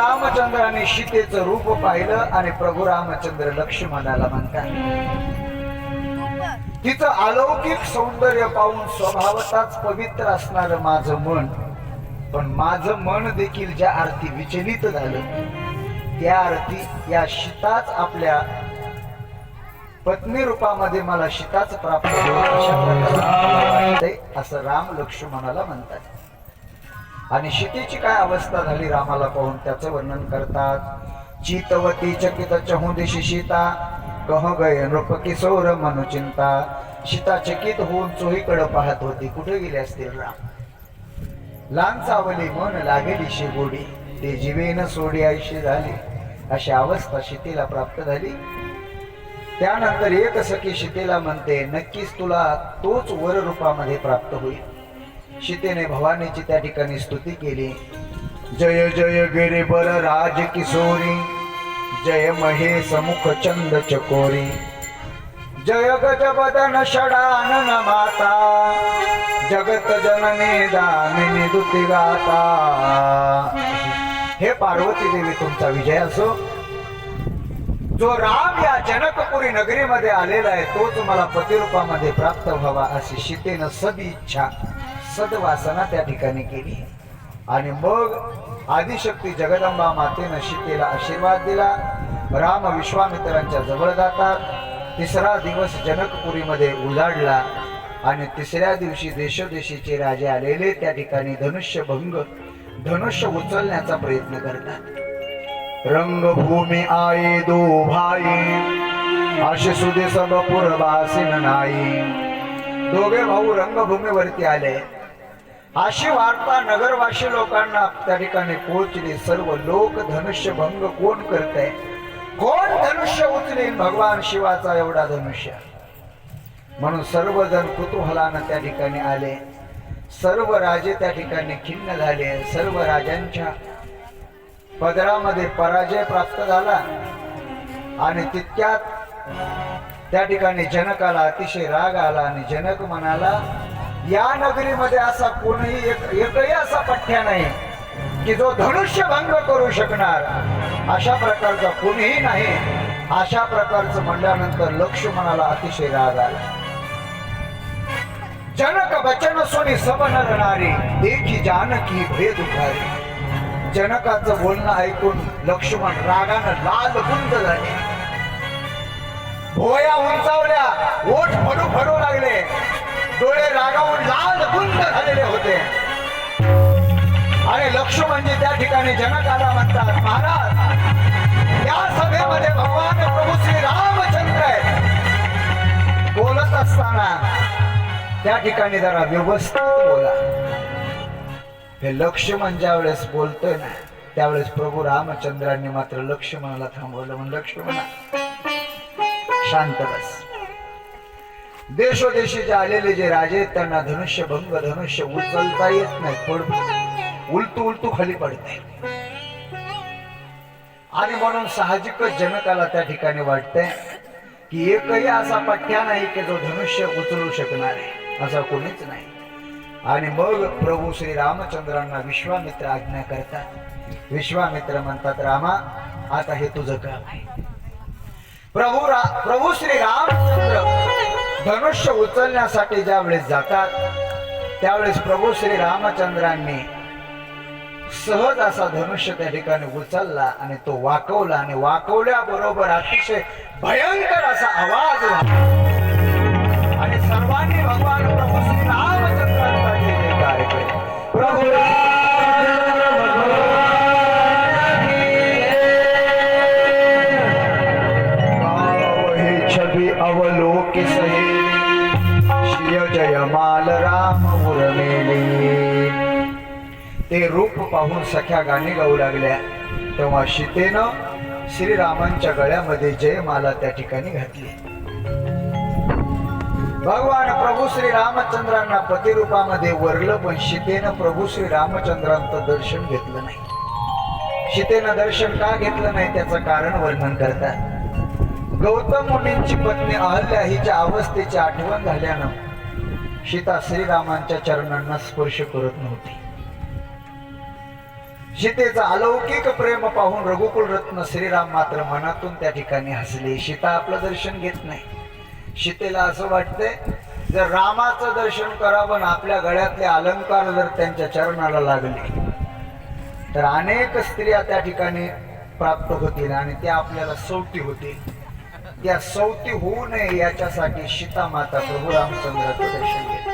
रामचंद्राने सीतेचं रूप पाहिलं आणि प्रभू रामचंद्र लक्ष्मणाला म्हणतात तिचं अलौकिक सौंदर्य पाहून स्वभावताच पवित्र असणार माझं मन पण माझं मन देखील ज्या अर्थी विचलित झालं त्या अर्थी या शीताच आपल्या पत्नी रूपामध्ये मला शीताच प्राप्त असं राम लक्ष्मणाला म्हणतात. आणि शितीची काय अवस्था झाली रामाला पाहून? त्याचं वर्णन करतात. चितवती चकित चहुदिशी सीता कह गय नृप किशोर मनुचिंता सीता चकित होऊन चोहीकडे पाहत होती. कुठे गेले असतील राम? लहान चावली मन लागेली शेगोडी. ते जीवेन सोडी आयुष्य झाली. अशी अवस्था शितीला प्राप्त झाली. त्यानंतर एक सखी शितीला म्हणते नक्कीच तुला तोच वर रूपामध्ये प्राप्त होईल. सीतेने भवानीची त्या ठिकाणी स्तुती केली. जय जय गिरीबर राज किशोरी जय महेश मुख चंद चकोरी. जय गजबदन षडानन माता जगत जननी दामिनी दुती. गाता हे पार्वती देवी तुमचा विजय असो. जो राम या जनकपुरी नगरीमध्ये आलेला आहे तोच मला पतिरूपामध्ये प्राप्त व्हावा अशी सीतेनं सदिच्छा सदवासना त्या ठिकाणी केली. आणि मग आदिशक्ती जगदंबा मातेनं सीतेला आशीर्वाद दिला. राम विश्वामित्रांच्या जवळ जातात. तिसरा दिवस जनकपुरीमध्ये उजाडला. आणि तिसऱ्या दिवशी देशोदेशीचे राजे आलेले त्या ठिकाणी धनुष्यभंग धनुष्य उचलण्याचा प्रयत्न करतात. रंगभूमी आये दो भाई असे सुदे सब पुरवासीन नाही. दोघे भाऊ रंगभूमीवरती आले. अशी वार्ता नगरवासी लोकांना त्या ठिकाणी पोहोचली. सर्व लोक धनुष्य भंग कोण करते कोण धनुष्य उचले भगवान शिवाचा एवढा धनुष्य. म्हणून सर्वजण कुतूहलानं त्या ठिकाणी आले. सर्व राजे त्या ठिकाणी खिन्न झाले. सर्व राजांच्या पदरामध्ये पराजय प्राप्त झाला. आणि तितक्यात त्या ठिकाणी जनकाला अतिशय राग आला आणि जनक म्हणाला या नगरीमध्ये असा कोणीही एक एकही असा पठ्या नाही की जो धनुष्य भंग करू शकणार. अशा प्रकारचा कोणीही नाही. अशा प्रकारचं म्हणल्यानंतर लक्ष्मणाला अतिशय राग आला. जनक वचन सुनी सब नर देखी जानकी भेद उभारी. जनकाचं बोलणं ऐकून लक्ष्मण रागानं लाल गुंद झाले. भोया उंचावल्या ओठ फडू फडू लागले. डोळे रागावून लाल गुंड झालेले होते. आणि म्हणजे त्या ठिकाणी जनकाला म्हणतात महाराज या सभेमध्ये भगवान प्रभू श्री रामचंद्र आहेत. बोलत असताना त्या ठिकाणी जरा व्यवस्थित बोला. हे लक्ष्मण ज्या वेळेस बोलतोय ना त्यावेळेस प्रभू रामचंद्रांनी मात्र लक्ष्मणाला थांबवलं म्हणून लक्ष्मणा शांत बस. देशोदेशी जे आलेले जे राजे आहेत त्यांना धनुष्य भंग धनुष्य उचलता येत नाही उलटू उलटू खाली पडते आणि म्हणून साहजिकच जनकाला त्या ठिकाणी वाटतंय की एकही असा पठ्या नाही की जो धनुष्य उचलू शकणार आहे असा कोणीच नाही. आणि मग प्रभू श्री रामचंद्रांना विश्वामित्र आज्ञा करतात. विश्वामित्र म्हणतात रामा आता हे तुझं काम आहे. प्रभू रा प्रभू श्री रामचंद्र धनुष्य उचलण्यासाठी ज्या वेळेस जातात त्यावेळेस प्रभू श्री रामचंद्रांनी सहज असा धनुष्य त्या ठिकाणी उचलला आणि तो वाकवला आणि वाकवल्याबरोबर अतिशय भयंकर असा आवाज आणि सर्वांनी भगवान प्रभू श्री रामचंद्रांचा प्रभू ते रूप पाहून सख्या गाणी गाऊ लागल्या. तेव्हा सीतेनं श्रीरामांच्या गळ्यामध्ये जयमाला त्या ठिकाणी घातली. भगवान प्रभू श्री रामचंद्रांना पतिरूपामध्ये वरलं पण सीतेनं प्रभू श्री रामचंद्रांचं दर्शन घेतलं नाही. सीतेनं दर्शन का घेतलं नाही त्याचं कारण वर्णन करतात. गौतम मुनींची पत्नी अहल्या हिच्या अवस्थेची आठवण झाल्यानं सीता श्रीरामांच्या चरणांना स्पर्श करत नव्हती. सीतेचं अलौकिक प्रेम पाहून रघुकुल रत्न श्रीराम मात्र मनातून त्या ठिकाणी हसले. सीता आपलं दर्शन घेत नाही. सीतेला असं वाटतंय जर रामाचं दर्शन करावं आपल्या गळ्यातले अलंकार जर त्यांच्या चरणाला लागले तर अनेक स्त्रिया त्या ठिकाणी प्राप्त होतील आणि त्या आपल्याला सौटी होतील. त्या सौटी होऊ नये याच्यासाठी सीता माता प्रभू रामचंद्राचं दर्शन घेत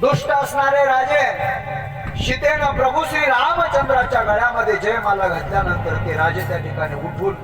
दुष्ट असणारे राजे सीतेनं प्रभू श्री रामचंद्राच्या गळ्यामध्ये जयमाला घातल्यानंतर ते राजे त्या ठिकाणी उठून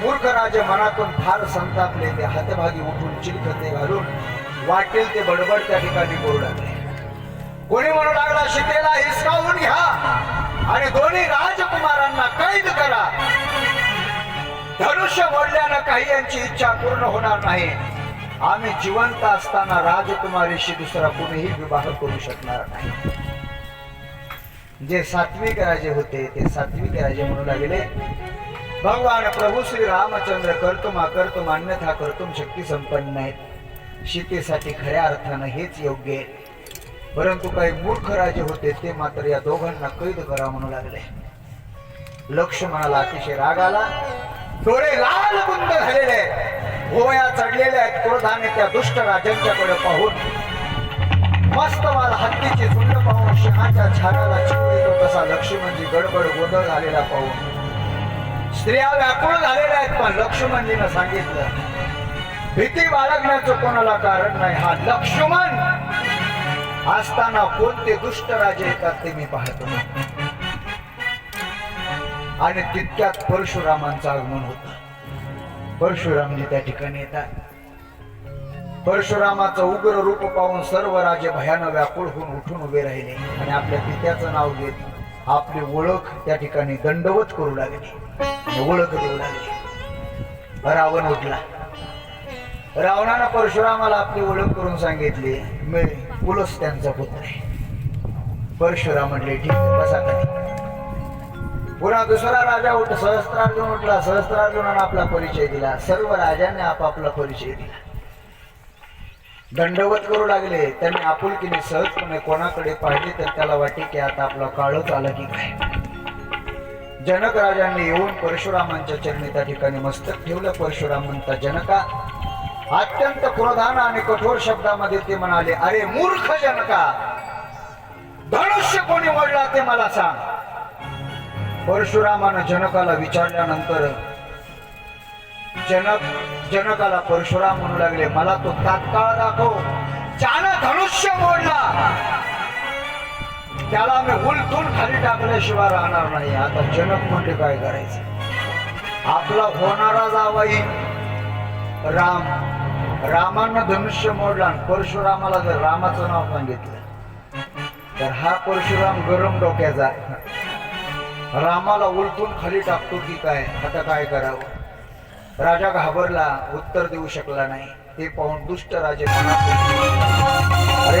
मूर्ख राजे मनातून फार संतापले. ते हातभागी उठून चिलखते घालून वाटेल ते बडबड त्या ठिकाणी बोलू लागले. कोणी म्हणू लागला सीतेला हिसकावून घ्या आणि दोन्ही राजकुमारांना कैद करा. धनुष्य मोडल्यानं काही यांची इच्छा पूर्ण होणार नाही. आम्ही जिवंत असताना राजकुमारीशी दुसरा कोणीही विवाह करू शकणार नाही. जे सात्विक राजे होते ते सात्विक राजे म्हणू लागले. भगवान प्रभू श्री रामचंद्र कर्तुम अकर्तुम अन्यथा कर्तुम शक्ती संपन्न आहेत. सीतेसाठी खऱ्या अर्थानं हेच योग्य आहे. परंतु काही मूर्ख राजे होते ते मात्र या दोघांना कैद करा म्हणू लागले. लक्ष्मणाला अतिशय राग आला. डोळे लाल बुंद झालेले. आहेत चढलेल्या आहेत क्रोधाने त्या दुष्ट राजांच्याकडे पाहून मस्त वाल हत्तीची झुंड पाहून शहाच्या छानाला येतो तसा लक्ष्मणजी गडबड गोंधळ झालेला पाहून. स्त्रिया व्याकुळ झालेल्या आहेत पण लक्ष्मणजीनं सांगितलं भीती बाळगण्याचं कोणाला कारण नाही. हा लक्ष्मण असताना कोणते दुष्ट राजे येतात ते मी पाहतो. आणि तितक्यात परशुरामांचं आगमन होतं. परशुरामने त्या ठिकाणी येतात. परशुरामाचं उग्र रूप पाहून सर्व राजे भयानं व्याकुळ होऊन उठून उभे राहिले आणि आपल्या पित्याचं नाव घेत आपली ओळख त्या ठिकाणी दंडवत करू लागली. ओळख देऊ लागली. रावण उठला. रावणानं परशुरामाला आपली ओळख करून सांगितली मी पुलस त्यांचा पुत्र आहे. परशुराम म्हटले ठीक बसा खाली. पुन्हा दुसरा राजा उठ सहस्त्रार्जुन उठला सहस्त्रार्जुनानं आपला परिचय दिला सर्व राजांनी आपापला परिचय दिला. दंडवत करू लागले त्यांनी आपुलकीने सहजपणे कोणाकडे पाहिले तर त्याला वाटे की आता आपला काळच आला की काय जनक राजांनी येऊन परशुरामांच्या चरणी त्या ठिकाणी मस्तक ठेवलं. परशुराम म्हणता जनका अत्यंत क्रोधान आणि कठोर शब्दामध्ये ते म्हणाले अरे मूर्ख जनका धनुष्य कोणी ओढला ते मला सांग. परशुरामानं जनकाला विचारल्यानंतर जनक जनकाला परशुराम म्हणू लागले. मला तो तात्काळ दाखव. ज्यानं धनुष्य मोडला. त्याला मी उलथून खाली टाकल्याशिवाय राहणार नाही. आता जनक म्हणजे काय करायचं? आपला होणारा जावाई राम. रामानं धनुष्य मोडला आणि परशुरामाला जर रामाचं नाव सांगितलं तर हा परशुराम गरम डोक्याचा रामाला उलथून खाली टाकतो की काय? आता काय करावं? राजा घाबरला उत्तर देऊ शकला नाही. ते पाहून दुष्ट राजे मनात अरे